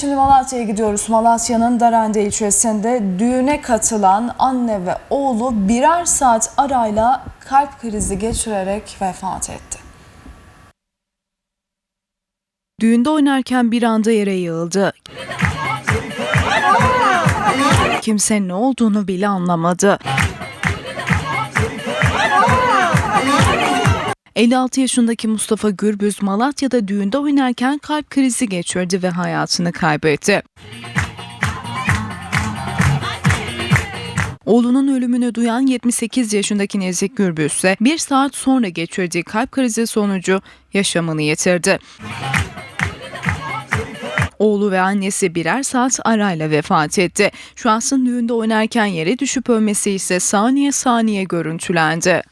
şimdi Malatya'ya gidiyoruz. Malatya'nın Darende ilçesinde düğüne katılan anne ve oğlu birer saat arayla kalp krizi geçirerek vefat etti. Düğünde oynarken bir anda yere yığıldı. Kimse ne olduğunu bile anlamadı. 56 yaşındaki Mustafa Gürbüz Malatya'da düğünde oynarken kalp krizi geçirdi ve hayatını kaybetti. Oğlunun ölümünü duyan 78 yaşındaki Nezik Gürbüz ise bir saat sonra geçirdiği kalp krizi sonucu yaşamını yitirdi. Oğlu ve annesi birer saat arayla vefat etti. Şahsın düğünde oynarken yere düşüp ölmesi ise saniye saniye görüntülendi.